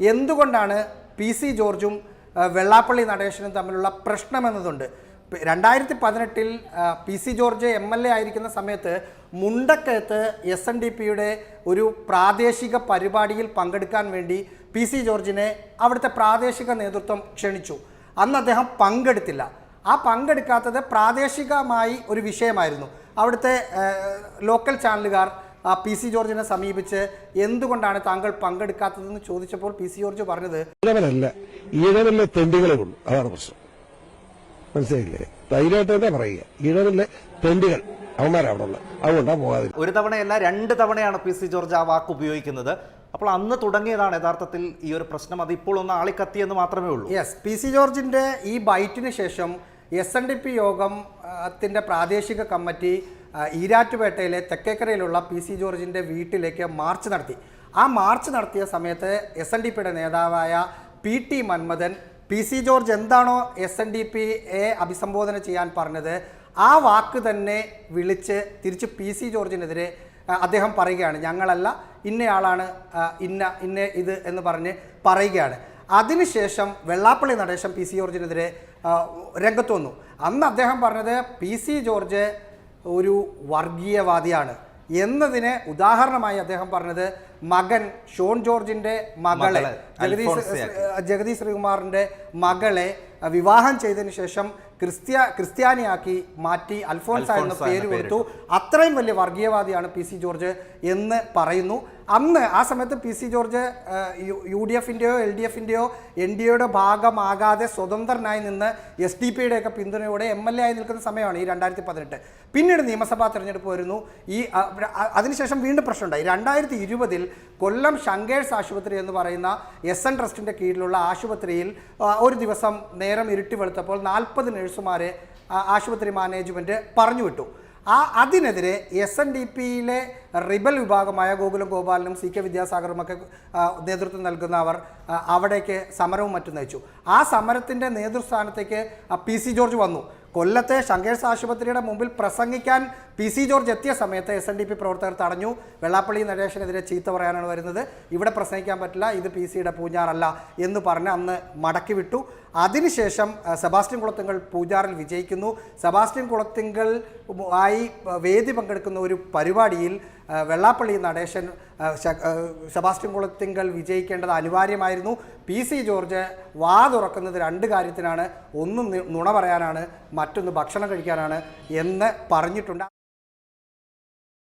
എന്തുകൊണ്ടാണ് P C ജോർജും വെള്ളാപ്പള്ളി നടേശനും തമ്മിലുള്ള പ്രശ്നം എന്നതുണ്ട്? രണ്ടായിരത്തി പതിനെട്ടിൽ P C George M L A ആയിരിക്കുന്ന സമയത്ത് മുണ്ടക്കയത്ത് എസ് എൻ ഡി പിയുടെ ഒരു പ്രാദേശിക പരിപാടിയിൽ പങ്കെടുക്കാൻ വേണ്ടി പി സി ജോർജിനെ അവിടുത്തെ പ്രാദേശിക നേതൃത്വം ക്ഷണിച്ചു. അന്ന് അദ്ദേഹം പങ്കെടുത്തില്ല. ആ പങ്കെടുക്കാത്തത് പ്രാദേശികമായി ഒരു വിഷയമായിരുന്നു. അവിടുത്തെ ലോക്കൽ ചാനലുകാർ പി സി ജോർജിനെ സമീപിച്ച് എന്തുകൊണ്ടാണ് താങ്കൾ പങ്കെടുക്കാത്തതെന്ന് ചോദിച്ചപ്പോൾ പി സി ജോർജ് പറഞ്ഞത് ഈഴവനല്ല ഈഴവനിലെ തെണ്ടികളെ ഉള്ളൂ അതാണ് പ്രശ്നം. മനസ്സിലായില്ലേ? ധൈര്യമായിട്ട് തന്നെ പറയുക. ഈഴവനിലെ തെണ്ടികൾ. അവന്മാരാ അവിടെ ഉള്ളത്. അതുകൊണ്ടാണ് പോകാതെ ഒരു തവണയല്ല രണ്ട് തവണയാണ് പി സി ജോർജ് ആ വാക്ക് ഉപയോഗിക്കുന്നത്. അപ്പോൾ അന്ന് തുടങ്ങിയതാണ് യഥാർത്ഥത്തിൽ ഈ ഒരു പ്രശ്നം. അത് ഇപ്പോൾ ഒന്ന് ആളിക്കത്തിയെന്ന് മാത്രമേ ഉള്ളൂ. യെസ് പി സി ജോർജിന്റെ ഈ ബൈറ്റിന് ശേഷം എസ് എൻ ഡി പി യോഗം ത്തിന്റെ പ്രാദേശിക കമ്മിറ്റി ഈരാറ്റുപേട്ടയിലെ തെക്കേക്കരയിലുള്ള പി സി ജോർജിന്റെ വീട്ടിലേക്ക് മാർച്ച് നടത്തി. ആ മാർച്ച് നടത്തിയ സമയത്ത് എസ് എൻ ഡി പിയുടെ നേതാവായ P T Manmadhan P C George എന്താണോ S N D P A അഭിസംബോധന ചെയ്യാൻ പറഞ്ഞത് ആ വാക്ക് തന്നെ വിളിച്ച് തിരിച്ച് പി സി ജോർജിനെതിരെ അദ്ദേഹം പറയുകയാണ്. ഞങ്ങളല്ല ഇന്നയാളാണ് ഇന്ന ഇന്ന ഇത് എന്ന് പറഞ്ഞ് പറയുകയാണ്. അതിനുശേഷം വെള്ളാപ്പള്ളി നടേശം പി സി ജോർജിനെതിരെ രംഗത്ത് വന്നു. അന്ന് അദ്ദേഹം പറഞ്ഞത് പി സി ജോർജ് ഒരു വർഗീയവാദിയാണ്. എന്നതിന് ഉദാഹരണമായി അദ്ദേഹം പറഞ്ഞത് മകൻ ഷോൺ ജോർജിന്റെ മകളെ ജഗദീശ് ജഗദീഷ് ജഗദീഷ് ശ്രീകുമാറിന്റെ മകളെ വിവാഹം ചെയ്തതിന് ശേഷം ക്രിസ്ത്യ ക്രിസ്ത്യാനിയാക്കി മാറ്റി അൽഫോൻസ എന്ന പേര് കൊടുത്തു. അത്രയും വലിയ വർഗീയവാദിയാണ് പി സി ജോർജ് എന്ന് പറയുന്നു. അന്ന് ആ സമയത്ത് P C George U- D എഫിന്റെയോ L D എഫിന്റെയോ എൻ ഡി എയുടെ ഭാഗമാകാതെ സ്വതന്ത്രനായി നിന്ന് എസ് ഡി പിയുടെയൊക്കെ പിന്തുണയോടെ എം എൽ എ ആയി നിൽക്കുന്ന സമയമാണ് ഈ രണ്ടായിരത്തി പതിനെട്ട് പിന്നീട് നിയമസഭാ തെരഞ്ഞെടുപ്പ് വരുന്നു. ഈ അതിനുശേഷം വീണ്ടും പ്രശ്നമുണ്ടായി. രണ്ടായിരത്തി ഇരുപതിൽ കൊല്ലം ശങ്കേഴ്സ് ആശുപത്രി എന്ന് പറയുന്ന എസ് എൻ ട്രസ്റ്റിന്റെ കീഴിലുള്ള ആശുപത്രിയിൽ ഒരു ദിവസം നേരം ഇരുട്ടി വെളുത്തപ്പോൾ നാൽപ്പത് നഴ്സുമാരെ ആശുപത്രി മാനേജ്മെന്റ് പറഞ്ഞു വിട്ടു. ആ അതിനെതിരെ എസ് എൻ ഡി പിയിലെ റിബൽ വിഭാഗമായ ഗോകുലം ഗോപാലനും സി കെ വിദ്യാസാഗറും ഒക്കെ നേതൃത്വം നൽകുന്ന അവർ അവിടേക്ക് സമരവും മറ്റും നയിച്ചു. ആ സമരത്തിന്റെ നേതൃസ്ഥാനത്തേക്ക് പി സി ജോർജ് വന്നു. കൊല്ലത്തെ ശങ്കേഴ്സ് ആശുപത്രിയുടെ മുമ്പിൽ പ്രസംഗിക്കാൻ പി സി ജോർജ് എത്തിയ സമയത്ത് എസ് എൻ ഡി പി പ്രവർത്തകർ തടഞ്ഞു. വെള്ളാപ്പള്ളി നരേഷനെതിരെ ചീത്ത പറയാനാണ് വരുന്നത്. ഇവിടെ പ്രസംഗിക്കാൻ പറ്റില്ല. ഇത് പി സിയുടെ പൂഞ്ഞാറല്ല എന്ന് പറഞ്ഞ് അന്ന് മടക്കി വിട്ടു. അതിനുശേഷം സെബാസ്റ്റ്യൻ കുളത്തിങ്കൽ പൂജാറിൽ വിജയിക്കുന്നു. സെബാസ്റ്റ്യൻ കുളത്തിങ്കൽ ആയി വേദി പങ്കെടുക്കുന്ന ഒരു പരിപാടിയിൽ വെള്ളാപ്പള്ളി നടേശൻ സെബാസ്റ്റ്യൻ കുളത്തിങ്കൽ വിജയിക്കേണ്ടത് അനിവാര്യമായിരുന്നു. പി സി ജോർജ് വാ തുറക്കുന്നത് രണ്ട് കാര്യത്തിനാണ്. ഒന്ന് നുണ പറയാനാണ് മറ്റൊന്ന് ഭക്ഷണം കഴിക്കാനാണ് എന്ന് പറഞ്ഞിട്ടുണ്ട്.